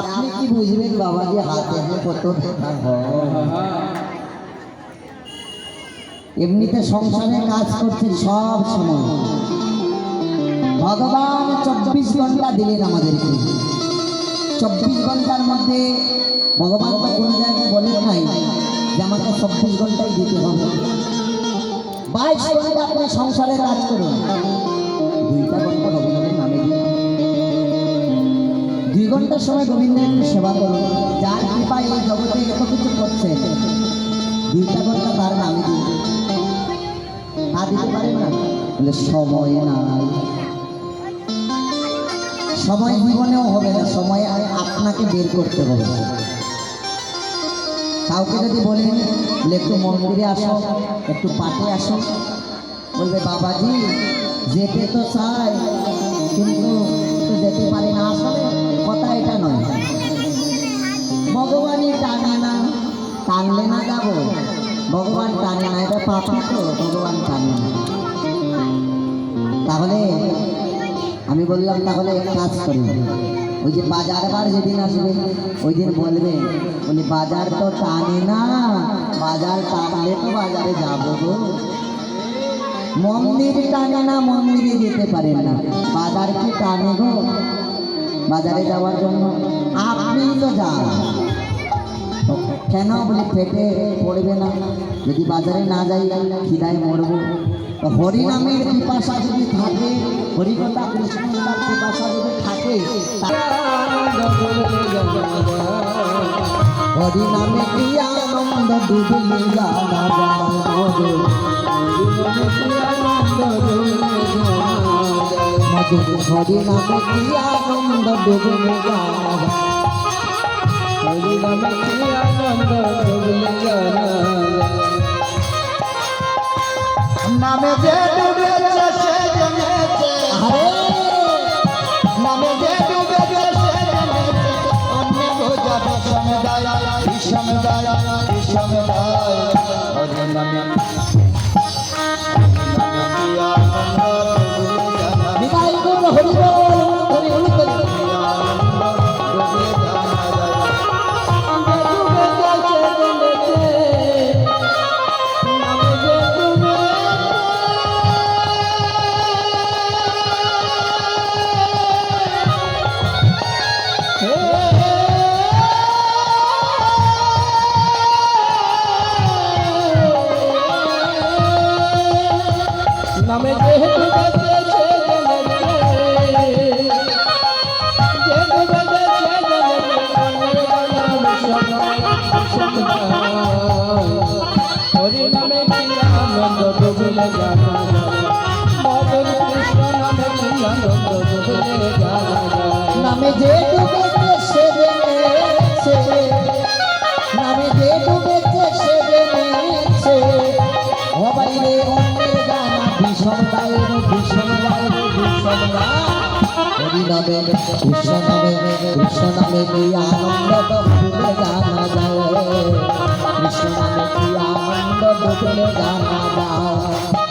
আপনি কি বুঝবেন বাবা যে হাতে কত এমনিতে সংসারে কাজ করছেন সব সময়। ভগবান চব্বিশ ঘণ্টা দিলেন আমাদেরকে। চব্বিশ ঘণ্টার মধ্যে ভগবান তো কোনো জায়গায় বলেন নাই যে আমাকে চব্বিশ ঘন্টাই দিতে হবে। বাইশ ঘণ্টা আপনি সংসারে কাজ করুন দুই ঘণ্টার সময় গোবিন্দের সেবা করুন যার কৃপায় এই জগতে এত কিছু করছেন দুইটা ঘণ্টা তার নামে দিন তা দিতে না? বলে, সময় নাই। সময় জীবনেও হবে না। সময় আপনাকে বের করতে হবে। কাউকে যদি বলেন বলে একটু মন্দিরে আসো, একটু পাঠে আসো, বলবে, বাবাজি, যেতে তো চাই কিন্তু যেতে পারি না। আসলে কথা এটা নয়। ভগবানই টানে না, টানলে না যাব। ভগবান টানে না এটা পাপা তো ভগবান টানে না। তাহলে আমি বললাম, তাহলে কাজ করি। ওই যে বাজার বার যেদিন আসবে, ওই দিন বলবে, বলি, বাজার তো টানে না, বাজার টানলে তো বাজারে যাব গো। মন্দির টানে না, মন্দিরে যেতে পারেন না। বাজার কি টানে গো? বাজারে যাওয়ার জন্য আপনি তো যান। কেন বলে, পেটে পড়বে না। যদি বাজারে না যাই, খিদায় মরবো। হরিনামের পিপাসা যদি থাকে, হরিকথা কৃষ্ণকথার পিপাসা যদি থাকে হরিনামে কি আনন্দ ডুবলি জানা যায় মধুর হরিনামে আনন্দ যায় নামে যে ডুবেছে সে জমেছে। নামে যে ডুবেছে সে জমেছে। সমদায় সমদায় সমদায়। নামে যেহেতু যেহেতু হরি নামে কি আনন্দ ডুবলে জানা মদন কৃষ্ণ নামে কি আনন্দ ডুবলে জানা নামে যে হরি নামে কৃষ্ণ নামে কৃষ্ণ নামে আনন্দ ডুবে জানা যায়? কৃষ্ণ নামে আনন্দ ডুবে জানা যায়?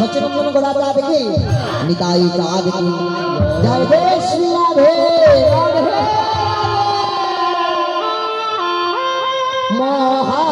সচরঞ্জন গোলা যাবে নিতাই চাঁদ কি জয় রে শ্রী রাধে। মহা